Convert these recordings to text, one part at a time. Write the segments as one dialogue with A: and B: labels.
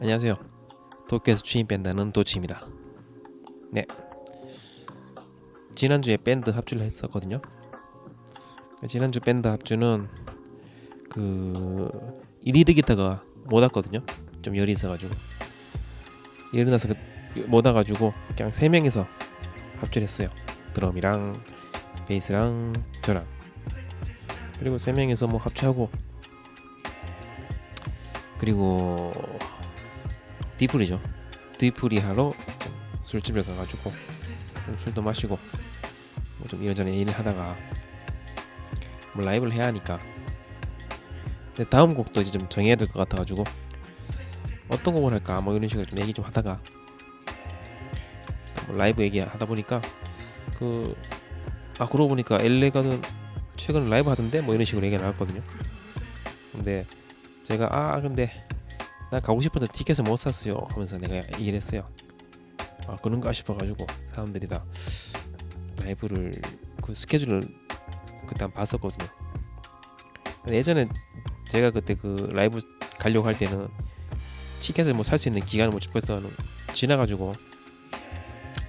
A: 안녕하세요. 도쿄에서 추인 밴드는 도치입니다. 네. 지난주에 밴드 합주를 했었거든요. 지난주 밴드 합주는 그 리드 기타가 못 왔거든요. 좀 열이 있어가지고 열이 나서 그, 못 와가지고 그냥 세 명이서 합주를 했어요. 드럼이랑 베이스랑 저랑 그리고 세 명이서 뭐 합주하고 그리고 디프리죠. 디프리 하러 좀 술집을 가가지고 좀 술도 마시고 뭐 좀 이런저런 얘기를 하다가 뭐 라이브를 해야 하니까 근데 다음 곡도 이제 좀 정해야 될 것 같아가지고 어떤 곡을 할까 뭐 이런 식으로 좀 얘기 좀 하다가 뭐 라이브 얘기 하다 보니까 그 아 그러고 보니까 가든 최근 라이브 하던데 뭐 이런 식으로 얘기가 나왔거든요. 근데 제가 아 근데 나 가고 싶어서 티켓을 못 샀어요 하면서 내가 얘기를 했어요. 아 그런가 싶어가지고 사람들이 다 라이브를 그 스케줄을 그때 한 봤었거든요. 예전에 제가 그때 그 라이브 가려고 할 때는 티켓을 뭐 살 수 있는 기간을 뭐 벌써 지나가지고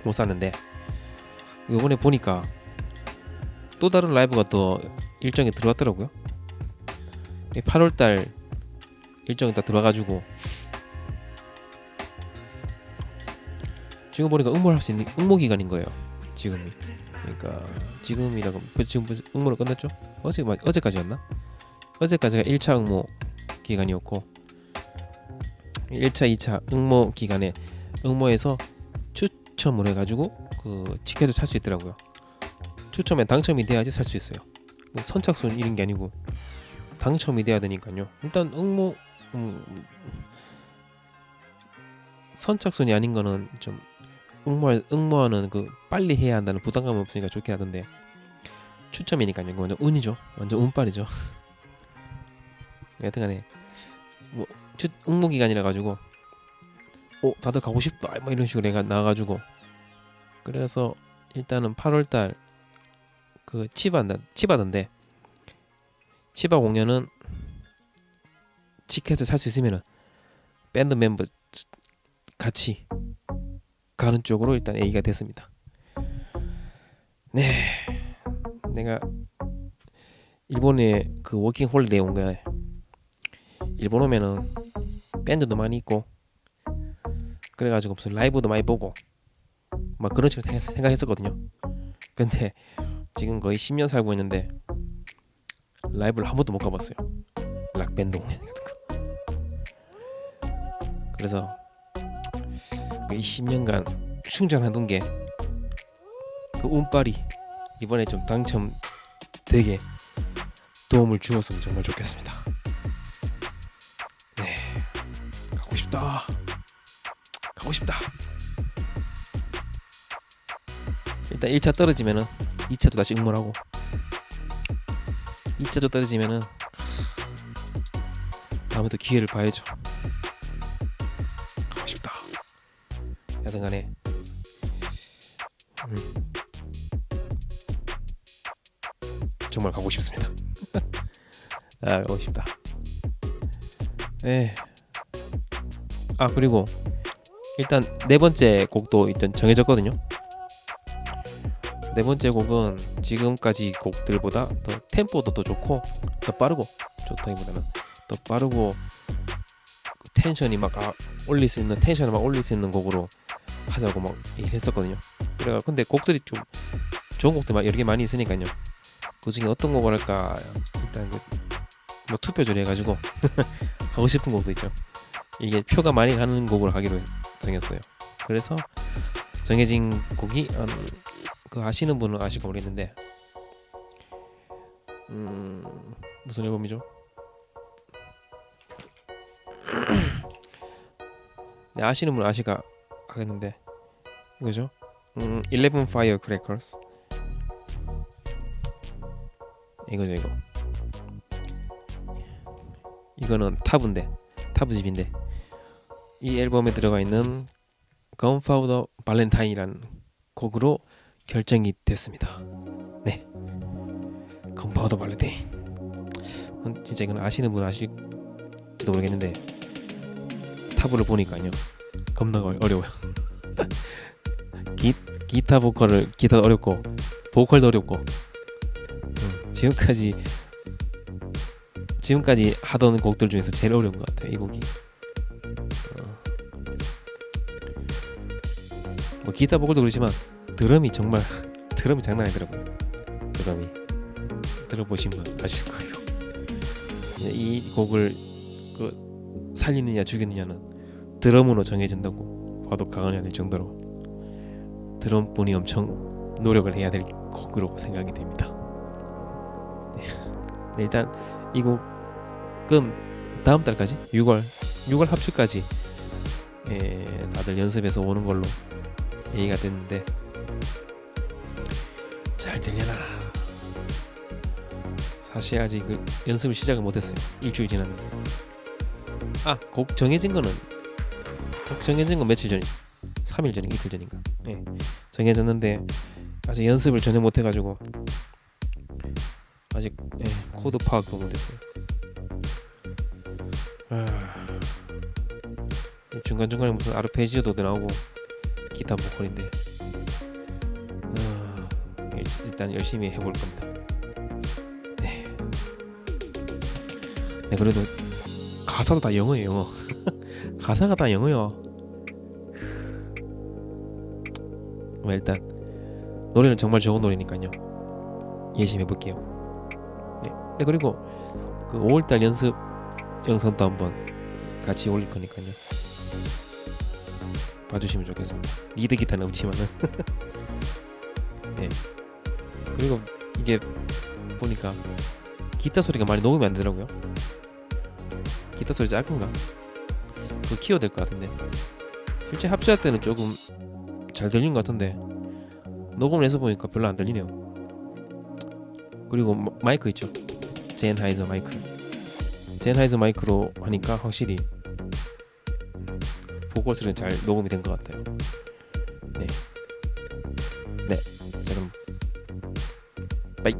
A: 못 샀는데 이번에 보니까 또 다른 라이브가 또 일정이 들어왔더라고요. 8월달 일정이 다 들어가지고 지금 보니까 응모를 할 수 있는 응모 기간인 거예요. 지금이. 그러니까 지금이라고 벌써 지금 응모를 끝냈죠? 어제 마- 어제까지였나? 어제까지가 1차 응모 기간이었고 1차, 2차 응모 기간에 응모에서 추첨을 해가지고 그 티켓을 살 수 있더라고요. 추첨에 당첨이 돼야지 살 수 있어요. 선착순 이런 게 아니고 당첨이 돼야 되니까요. 일단 응모 음, 선착순이 아닌 거는 좀 응모 응모하는 그 빨리 해야 한다는 부담감 없으니까 좋긴 하던데 추첨이니까요. 이거 완전 운이죠. 완전 운빨이죠. 여튼간에 뭐 추, 응모 기간이라 가지고 어 다들 가고 싶다 뭐 이런 식으로 내가 나와가지고 그래서 일단은 8월달 그 치바다 치바던데 치바 공연은 티켓을 살 수 있으면은 밴드 멤버 같이 가는 쪽으로 일단 얘기가 됐습니다. 네, 내가 일본에 그 워킹 홀리데이 온 거야. 일본 오면은 밴드도 많이 있고 그래가지고 무슨 라이브도 많이 보고 막 그런 식으로 생각- 생각했었거든요. 근데 지금 거의 10년 살고 있는데 라이브를 한 번도 못 가봤어요. 락 밴드 공연. 그래서 그이 10년간 충전하던 게 그 운빨이 이번에 좀 당첨되게 도움을 주었으면 정말 좋겠습니다. 네, 가고 싶다. 가고 싶다. 일단 1차 떨어지면은 2차도 다시 응모하고 2차도 떨어지면은 다음에 또 기회를 봐야죠. 여튼 간에 음, 정말 가고 싶습니다. 아 가고 싶다. 네. 아 그리고 일단 네 번째 곡도 일단 정해졌거든요. 네 번째 곡은 지금까지 곡들보다 더 템포도 더 좋고 더 빠르고 좋다기보다는 더 빠르고 그 텐션이 막 아, 올릴 수 있는 텐션을 막 올릴 수 있는 곡으로 하자고 막 얘기를 했었거든요. 그래가 근데 곡들이 좀 좋은 곡들 막 여러 개 많이 있으니까요. 그 중에 어떤 곡을 할까 일단 그뭐 투표를 해가지고 하고 싶은 곡도 있죠. 이게 표가 많이 가는 곡으로 하기로 정했어요. 그래서 정해진 곡이 음, 그 아시는 분은 아실까 모르겠는데 음 무슨 앨범이죠? 네, 아시는 분은 아실까 하겠는데 이거죠? 음, 11 Firecrackers 이거죠 이거 이거는 타브인데 타브 집인데 이 앨범에 들어가 있는 Gunpowder Valentine이라는 곡으로 결정이 됐습니다. 네, Gunpowder Valentine. 음, 진짜 이건 아시는 분 아실지도 모르겠는데 타브를 보니까요 겁나 어- 어려워요. 기, 기타 보컬을 기타도 어렵고 보컬도 어렵고 음, 지금까지 지금까지 하던 곡들 중에서 제일 어려운 것 같아요 이 곡이. 어. 뭐 기타 보컬도 그렇지만 드럼이 정말 드럼이 장난 아니더라고요. 드럼이 들어보시면 아실 거예요. 이 곡을 그 살리느냐 죽이느냐는 드럼으로 정해진다고 봐도 과언이 아닐 정도로 드럼분이 엄청 노력을 해야 될 곡으로 생각이 됩니다. 네. 네, 일단 이 곡은 다음 달까지 6월 6월 합주까지 예, 다들 연습해서 오는 걸로 얘기가 됐는데 잘 들려나 사실 아직 그 연습을 시작을 못했어요 일주일 지났는데 아곡 정해진 거는 곡 정해진 건 며칠 전이 3일 전인가 이틀 전인가 예 정해졌는데 아직 연습을 전혀 못 해가지고 아직 예, 코드 파악도 못했어요 아, 중간 중간에 무슨 아르페지오도 나오고 기타 보컬인데 아, 일- 일단 열심히 해볼 겁니다. 네. 네 그래도 가사도 다 영어예요. 영어. 가사가 다 영어요. 뭐 일단 노래는 정말 좋은 노래니까요. 열심히 해볼게요. 네. 네 그리고 그 5월달 연습 영상도 한번 같이 올릴 거니까요. 봐주시면 좋겠습니다. 리드 기타는 없지만은. 네. 그리고 이게 보니까 기타 소리가 많이 녹으면 안 되더라고요. 기타 소리 작은가? 그거 키워야 될 것 같은데. 실제 합주할 때는 조금 잘 들린 것 같은데 녹음을 해서 보니까 별로 안 들리네요. 그리고 마- 마이크 있죠. 젠하이저 마이크. 젠하이저 마이크로 하니까 확실히 보컬 소리는 잘 녹음이 된 것 같아요. 네. 네. 자 그럼 빠이.